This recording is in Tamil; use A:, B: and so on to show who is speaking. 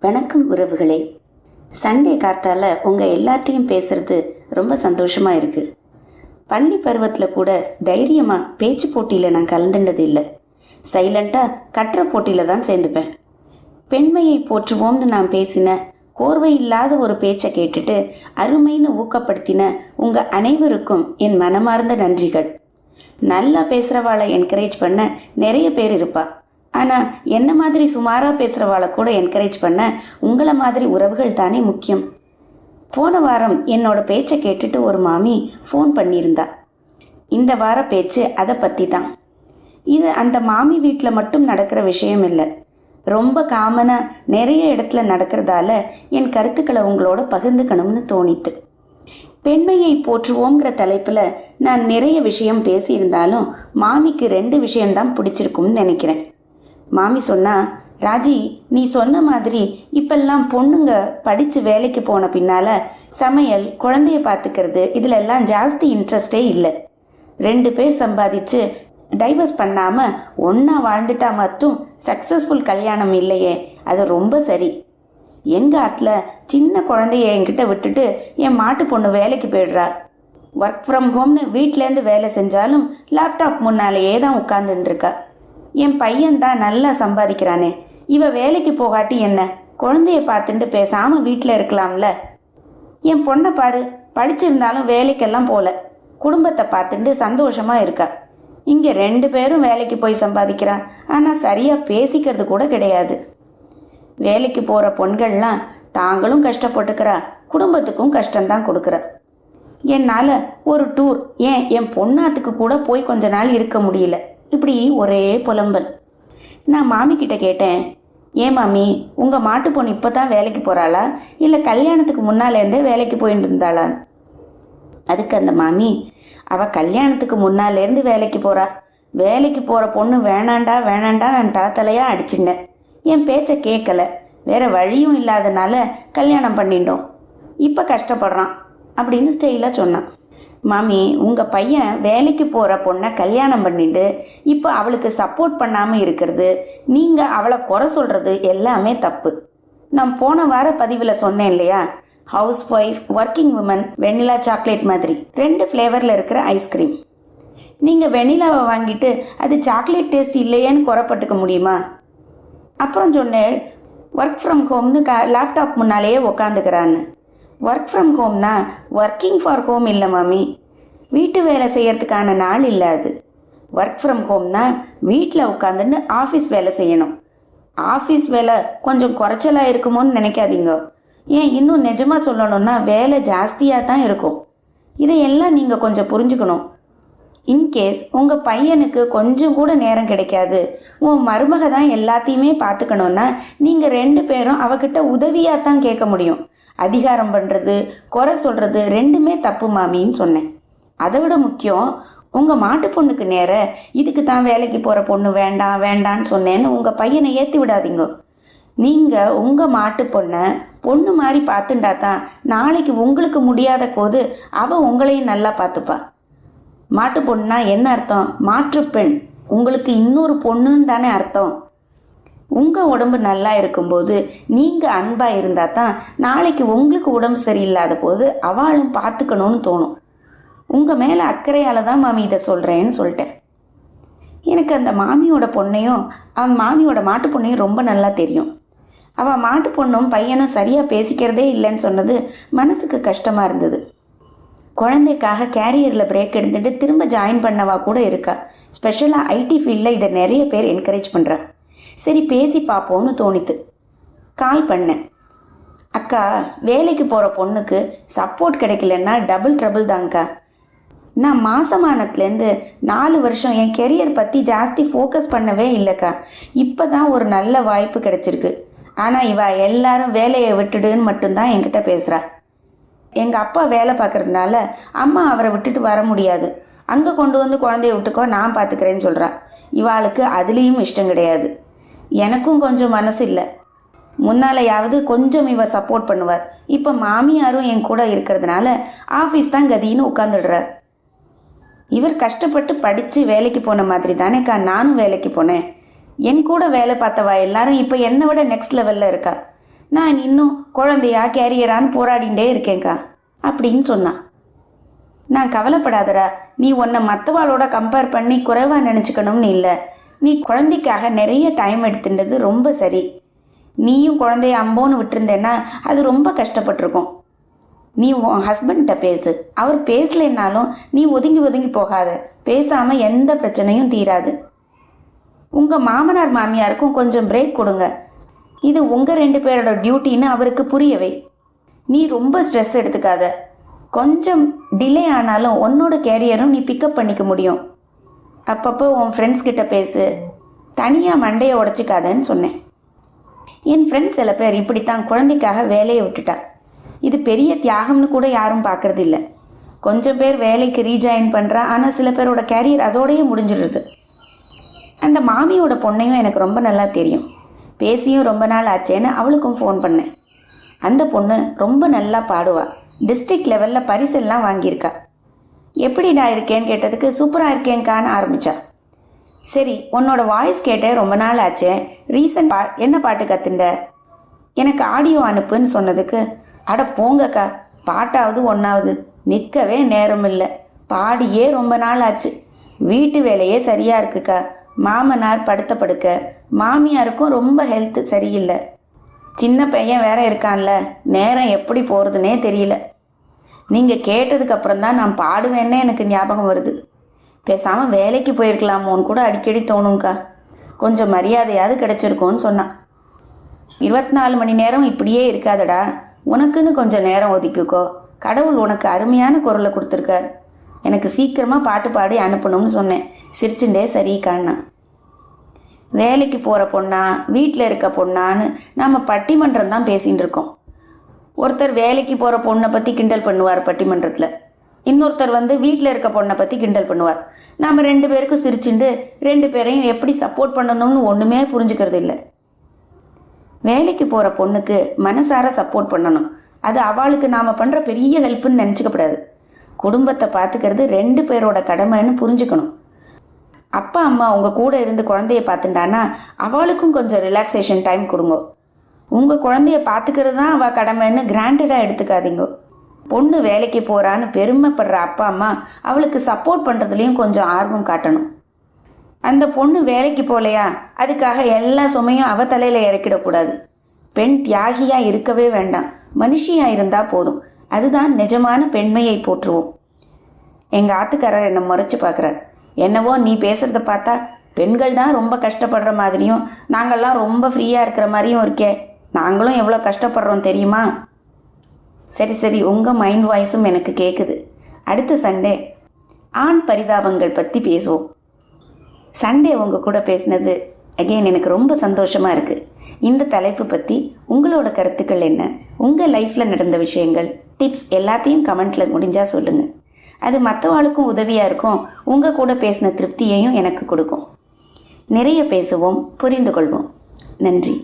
A: வணக்கம் உறவுகளே. சண்டே காத்தால உங்கள் எல்லார்ட்டையும் பேசுறது ரொம்ப சந்தோஷமா இருக்கு. பள்ளி பருவத்தில் கூட தைரியமாக பேச்சு போட்டியில் நான் கலந்துண்டது இல்லை. சைலண்ட்டாக கட்டுற போட்டியில் தான் சேர்ந்துப்பேன். பெண்மையை போற்றுவோம்னு நான் பேசின கோர்வை இல்லாத ஒரு பேச்சை கேட்டுட்டு அருமைன்னு ஊக்கப்படுத்தின உங்கள் அனைவருக்கும் என் மனமார்ந்த நன்றிகள். நல்லா பேசுகிறவாளை என்கரேஜ் பண்ண நிறைய பேர் இருப்பாள் ஆனால் என்ன மாதிரி சுமாராக பேசுகிறவாளை கூட என்கரேஜ் பண்ண உங்களை மாதிரி உறவுகள் தானே முக்கியம். போன வாரம் என்னோட பேச்சை கேட்டுட்டு ஒரு மாமி ஃபோன் பண்ணியிருந்தா. இந்த வார பேச்சு அதை பற்றி தான் இது அந்த மாமி வீட்டில் மட்டும் நடக்கிற விஷயம் இல்லை. ரொம்ப காமனாக நிறைய இடத்துல நடக்கிறதால என் கருத்துக்களை உங்களோட பகிர்ந்துக்கணும்னு தோணித்து பெண்மையை போற்றுவோங்கிற தலைப்பில் நான் நிறைய விஷயம் பேசியிருந்தாலும் மாமிக்கு ரெண்டு விஷயம்தான் பிடிச்சிருக்கும்னு நினைக்கிறேன். மாமி சொன்னா ராஜி நீ சொன்ன மாதிரி இப்பெல்லாம் பொண்ணுங்க படித்து வேலைக்கு போன பின்னால சமையல் குழந்தைய பார்த்துக்கிறது இதுல எல்லாம் ஜாஸ்தி இன்ட்ரெஸ்டே இல்லை. ரெண்டு பேர் சம்பாதிச்சு டைவர்ஸ் பண்ணாம ஒன்றா வாழ்ந்துட்டா மட்டும் சக்சஸ்ஃபுல் கல்யாணம் இல்லையே அது ரொம்ப சரி. எங்க ஆத்துல சின்ன குழந்தைய என்கிட்ட விட்டுட்டு என் மாட்டு பொண்ணு வேலைக்கு போயிடுறா. ஒர்க் ஃப்ரம் ஹோம்னு வீட்டிலேருந்து வேலை செஞ்சாலும் லேப்டாப் முன்னாலேயே தான் உட்காந்துட்டு இருக்கா. என் பையன்தான் நல்லா சம்பாதிக்கிறானே. இவ வேலைக்கு போகாட்டி என்ன? குழந்தைய பார்த்துட்டு பேசாம வீட்டில் இருக்கலாம்ல. என் பொண்ணை பாரு படிச்சிருந்தாலும் வேலைக்கெல்லாம் போல. குடும்பத்தை பார்த்துட்டு சந்தோஷமா இருக்கா. இங்க ரெண்டு பேரும் வேலைக்கு போய் சம்பாதிக்கிறான் ஆனா சரியா பேசிக்கிறது கூட கிடையாது. வேலைக்கு போற பொண்கள்லாம் தாங்களும் கஷ்டப்பட்டுக்கிறா குடும்பத்துக்கும் கஷ்டம்தான் கொடுக்குறா. என்னால் ஒரு டூர் ஏன் என் பொண்ணாத்துக்கு கூட போய் கொஞ்ச நாள் இருக்க முடியல. இப்படி ஒரே புலம்பல். நான் மாமி கிட்ட கேட்டேன் ஏன் மாமி உங்கள் மாட்டு பொண்ணு இப்போ தான் வேலைக்கு போகிறாளா இல்லை கல்யாணத்துக்கு முன்னாலேருந்தே வேலைக்கு போயிட்டு இருந்தாளா அதுக்கு அந்த மாமி அவள் கல்யாணத்துக்கு முன்னாலேருந்து வேலைக்கு போகிறா வேலைக்கு போகிற பொண்ணு வேணாண்டா வேணாண்டா நான் தலை தலையா அடிச்சுட்டேன். என் பேச்சை கேட்கல. வேற வழியும் இல்லாதனால கல்யாணம் பண்ணிட்டோம். இப்போ கஷ்டப்படுறான். அப்படின்னு ஸ்டெயிலாக சொன்னான். மாமி உங்கள் பையன் வேலைக்கு போகிற பொண்ணை கல்யாணம் பண்ணிட்டு இப்போ அவளுக்கு சப்போர்ட் பண்ணாமல் இருக்கிறது. நீங்கள் அவளை குறை சொல்கிறது எல்லாமே தப்பு. நான் போன வார பதிவில் சொன்னேன் இல்லையா? House wife working woman vanilla chocolate மாதிரி. ரெண்டு ஃப்ளேவரில் இருக்கிற ஐஸ்கிரீம் நீங்கள் வெண்ணிலாவை வாங்கிட்டு அது சாக்லேட் டேஸ்ட் இல்லையேன்னு குறைப்பட்டுக்க முடியுமா? அப்புறம் சொன்னேன் ஒர்க் ஃப்ரம் ஹோம்னு க லேப்டாப் முன்னாலேயே உக்காந்துக்கிறான்னு. ஒர்க் ஃப்ரம் ஹோம்னா ஒர்க்கிங் ஃபார் ஹோம் இல்லை மாமி. வீட்டு வேலை செய்யறதுக்கான நாள் இல்லை அது. ஒர்க் ஃப்ரம் ஹோம்னா வீட்டில் உட்காந்துன்னு ஆஃபீஸ் வேலை செய்யணும். ஆஃபீஸ் வேலை கொஞ்சம் குறைச்சலாக இருக்குமோன்னு நினைக்காதீங்க. ஏன் இன்னும் நிஜமாக சொல்லணும்னா வேலை ஜாஸ்தியாக தான் இருக்கும். இதையெல்லாம் நீங்கள் கொஞ்சம் புரிஞ்சுக்கணும். இன்கேஸ் உங்கள் பையனுக்கு கொஞ்சம் கூட நேரம் கிடைக்காது உன் மருமக தான் எல்லாத்தையுமே பார்த்துக்கணுன்னா நீங்கள் ரெண்டு பேரும் அவகிட்ட உதவியாக தான் கேட்க முடியும். அதிகாரம் பண்ணுறது குறை சொல்கிறது ரெண்டுமே தப்பு மாமின்னு சொன்னேன். அதை விட முக்கியம் உங்கள் மாட்டு பொண்ணுக்கு நேர இதுக்கு தான் வேலைக்கு போகிற பொண்ணு வேண்டாம் வேண்டான்னு சொன்னேன்னு உங்கள் பையனை ஏற்றி விடாதீங்க. நீங்கள் உங்கள் மாட்டு பொண்ணை பொண்ணு மாதிரி பார்த்துண்டா தான் நாளைக்கு உங்களுக்கு முடியாத போது அவள் உங்களையும் நல்லா பார்த்துப்பா. மாட்டு பொண்ணுனா என்ன அர்த்தம்? மாற்று பெண். உங்களுக்கு இன்னொரு பொண்ணுன்னு தானே அர்த்தம். உங்கள் உடம்பு நல்லா இருக்கும்போது நீங்கள் அன்பாக இருந்தால் தான் நாளைக்கு உங்களுக்கு உடம்பு சரியில்லாத போது அவளும் பார்த்துக்கணும்னு தோணும். உங்கள் மேலே அக்கறையால் தான் மாமி இதை சொல்கிறேன்னு சொல்லிட்டேன். எனக்கு அந்த மாமியோட பொண்ணையும் அவன் மாமியோட மாட்டு பொண்ணையும் ரொம்ப நல்லா தெரியும். அவள் மாட்டு பொண்ணும் பையனும் சரியாக பேசிக்கிறதே இல்லைன்னு சொன்னது மனசுக்கு கஷ்டமாக இருந்தது. குழந்தைக்காக கேரியரில் பிரேக் எடுத்துட்டு திரும்ப ஜாயின் பண்ணவா கூட இருக்கா. ஸ்பெஷலாக ஐடி ஃபீல்டில் இதை நிறைய பேர் என்கரேஜ் பண்ணுறா சரி பேசி பார்ப்போம்னு தோணித்து. கால் பண்ணேன் அக்கா வேலைக்கு போகிற பொண்ணுக்கு சப்போர்ட் கிடைக்கலன்னா டபுள் ட்ரபிள் தாங்க்கா நான் மாசமானத்துலேருந்து நாலு வருஷம் என் கெரியர் பற்றி ஜாஸ்தி ஃபோக்கஸ் பண்ணவே இல்லைக்கா. இப்போ தான் ஒரு நல்ல வாய்ப்பு கிடைச்சிருக்கு. ஆனால் இவ எல்லாரும் வேலையை விட்டுடுன்னு மட்டும்தான் என்கிட்ட பேசுகிறா எங்கள் அப்பா வேலை பார்க்குறதுனால அம்மா அவரை விட்டுட்டு வர முடியாது. அங்கே கொண்டு வந்து குழந்தைய விட்டுக்கோ நான் பார்த்துக்கிறேன்னு சொல்கிறா இவாளுக்கு அதுலேயும் இஷ்டம் கிடையாது. எனக்கும் கொஞ்சம் மனசு இல்லை முன்னாலையாவது கொஞ்சம் இவர் சப்போர்ட் பண்ணுவார். இப்போ மாமியாரும் என் கூட இருக்கிறதுனால ஆஃபீஸ் தான் கதின்னு உட்காந்துடுறார் இவர் கஷ்டப்பட்டு படித்து வேலைக்கு போன மாதிரி தானேக்கா நானும் வேலைக்கு போனேன். என் கூட வேலை பார்த்தவா எல்லாரும் இப்போ என்னை விட நெக்ஸ்ட் லெவலில் இருக்கா? நான் இன்னும் குழந்தையா கேரியரான்னு போராடிண்டே இருக்கேன்க்கா அப்படின்னு சொன்னான் நான் கவலைப்படாதடா நீ உன்னை மற்றவாளோட கம்பேர் பண்ணி குறைவாக நினச்சிக்கணும்னு இல்லை. நீ குழந்தைக்காக நிறைய டைம் எடுத்துட்டது ரொம்ப சரி. நீயும் குழந்தைய அம்போன்னு விட்டுருந்தேன்னா அது ரொம்ப கஷ்டப்பட்டிருக்கும். நீ உன் ஹஸ்பண்ட்ட பேசு. அவர் பேசலைன்னாலும் நீ ஒதுங்கி ஒதுங்கி போகாத. பேசாமல் எந்த பிரச்சனையும் தீராது. உங்கள் மாமனார் மாமியாருக்கும் கொஞ்சம் பிரேக் கொடுங்க. இது உங்கள் ரெண்டு பேரோட டியூட்டின்னு அவருக்கு புரியவை. நீ ரொம்ப ஸ்ட்ரெஸ் எடுத்துக்காத. கொஞ்சம் டிலே ஆனாலும் உன்னோட கேரியரும் நீ பிக்கப் பண்ணிக்க முடியும். அப்பப்போ உன் ஃப்ரெண்ட்ஸ் கிட்ட பேசு. தனியாக மண்டையை உடச்சிக்காதன்னு சொன்னேன். என் ஃப்ரெண்ட்ஸ் சில பேர் இப்படித்தான் குழந்தைக்காக வேலையை விட்டுட்டா. இது பெரிய தியாகம்னு கூட யாரும் பார்க்கறது இல்லை கொஞ்சம் பேர் வேலைக்கு ரீஜாயின் பண்ணுறா ஆனால் சில பேரோட கேரியர் அதோடையே முடிஞ்சிடுது அந்த மாமியோட பொண்ணையும் எனக்கு ரொம்ப நல்லா தெரியும். பேசியும் ரொம்ப நாள் ஆச்சேன்னு அவளுக்கும் ஃபோன் பண்ணேன். அந்த பொண்ணு ரொம்ப நல்லா பாடுவா. டிஸ்ட்ரிக்ட் லெவலில் பரிசெல்லாம் வாங்கியிருக்கா. எப்படி நான் இருக்கேன்னு கேட்டதுக்கு சூப்பராக இருக்கேங்கான்னு ஆரம்பித்தார் சரி உன்னோட வாய்ஸ் கேட்டேன் ரொம்ப நாள் ஆச்சே. ரீசன்ட் பா என்ன பாட்டு கத்துண்ட? எனக்கு ஆடியோ அனுப்புன்னு சொன்னதுக்கு அட போங்கக்கா பாட்டாவது ஒன்றாவது நிற்கவே நேரம் இல்லை பாடியே ரொம்ப நாள் ஆச்சு. வீட்டு வேலையே சரியாக இருக்குக்கா. மாமனார் படுத்த படுக்க. மாமியாருக்கும் ரொம்ப ஹெல்த் சரியில்லை. சின்ன பையன் வேற இருக்கான்ல நேரம் எப்படி போகிறதுனே தெரியல. நீங்கள் கேட்டதுக்கு அப்புறம் தான் நான் பாடுவேன்னே எனக்கு ஞாபகம் வருது. பேசாமல் வேலைக்கு போயிருக்கலாமோன்னு கூட அடிக்கடி தோணுங்க்கா கொஞ்சம் மரியாதையாவது கிடைச்சிருக்கும்னு சொன்னான் இருபத்தி நாலு மணி நேரம் இப்படியே இருக்காதடா. உனக்குன்னு கொஞ்சம் நேரம் ஒதுக்கிக்கோ. கடவுள் உனக்கு அருமையான குரலை கொடுத்துருக்கார். எனக்கு சீக்கிரமாக பாட்டு பாடி அனுப்பணும்னு சொன்னேன். சிரிச்சுண்டே சரிக்கான்னு வேலைக்கு போகிற பொண்ணா வீட்டில் இருக்க பொண்ணான்னு நாம் பட்டிமன்றம் தான் பேசின்னு இருக்கோம். ஒருத்தர் வேலைக்கு போகிற பொண்ணை பற்றி கிண்டல் பண்ணுவார் பட்டிமன்றத்தில். இன்னொருத்தர் வந்து வீட்டில் இருக்க பொண்ணை பற்றி கிண்டல் பண்ணுவார். நாம் ரெண்டு பேருக்கும் சிரிச்சுண்டு ரெண்டு பேரையும் எப்படி சப்போர்ட் பண்ணணும்னு ஒன்றுமே புரிஞ்சுக்கிறது இல்லை. வேலைக்கு போகிற பொண்ணுக்கு மனசார சப்போர்ட் பண்ணணும். அது அவளுக்கு நாம் பண்ணுற பெரிய ஹெல்ப்புன்னு நினச்சிக்கப்படாது குடும்பத்தை பார்த்துக்கிறது ரெண்டு பேரோட கடமைன்னு புரிஞ்சுக்கணும். அப்பா அம்மா உங்கள் கூட இருந்து குழந்தைய பார்த்துட்டானா அவளுக்கும் கொஞ்சம் ரிலாக்ஸேஷன் டைம் கொடுங்க. உங்கள் குழந்தைய பார்த்துக்கிறது தான் அவள் கடமைன்னு கிராண்டடாக எடுத்துக்காதீங்க. பொண்ணு வேலைக்கு போகிறான்னு பெருமைப்படுற அப்பா அம்மா அவளுக்கு சப்போர்ட் பண்ணுறதுலையும் கொஞ்சம் ஆர்வம் காட்டணும். அந்த பொண்ணு வேலைக்கு போகலையா அதுக்காக எல்லா சுமையும் அவ தலையில் இறக்கிடக்கூடாது. பெண் தியாகியாக இருக்கவே வேண்டாம். மனுஷியாக இருந்தால் போதும். அதுதான் நிஜமான பெண்மையை போற்றுவோம். எங்கள் ஆத்துக்காரர் என்னை முறைச்சி பார்க்குறார். என்னவோ நீ பேசுகிறத பார்த்தா பெண்கள் தான் ரொம்ப கஷ்டப்படுற மாதிரியும் நாங்கள்லாம் ரொம்ப ஃப்ரீயாக இருக்கிற மாதிரியும் இருக்கே. நாங்களும் எவ்வளோ கஷ்டப்படுறோம் தெரியுமா? சரி சரி உங்கள் மைண்ட் வாய்ஸும் எனக்கு கேட்குது அடுத்த சண்டே. ஆண் பரிதாபங்கள் பற்றி பேசுவோம். சண்டே உங்கள் கூட பேசினது அகெயின் எனக்கு ரொம்ப சந்தோஷமாக இருக்குது இந்த தலைப்பு பற்றி உங்களோட கருத்துக்கள் என்ன? உங்கள் லைஃப்பில் நடந்த விஷயங்கள் டிப்ஸ் எல்லாத்தையும் கமெண்ட்டில் முடிஞ்சால் சொல்லுங்கள் அது மற்றவாளுக்கும் உதவியாக இருக்கும். உங்கள் கூட பேசின திருப்தியையும் எனக்கு கொடுக்கும். நிறைய பேசுவோம் புரிந்து கொள்வோம். நன்றி.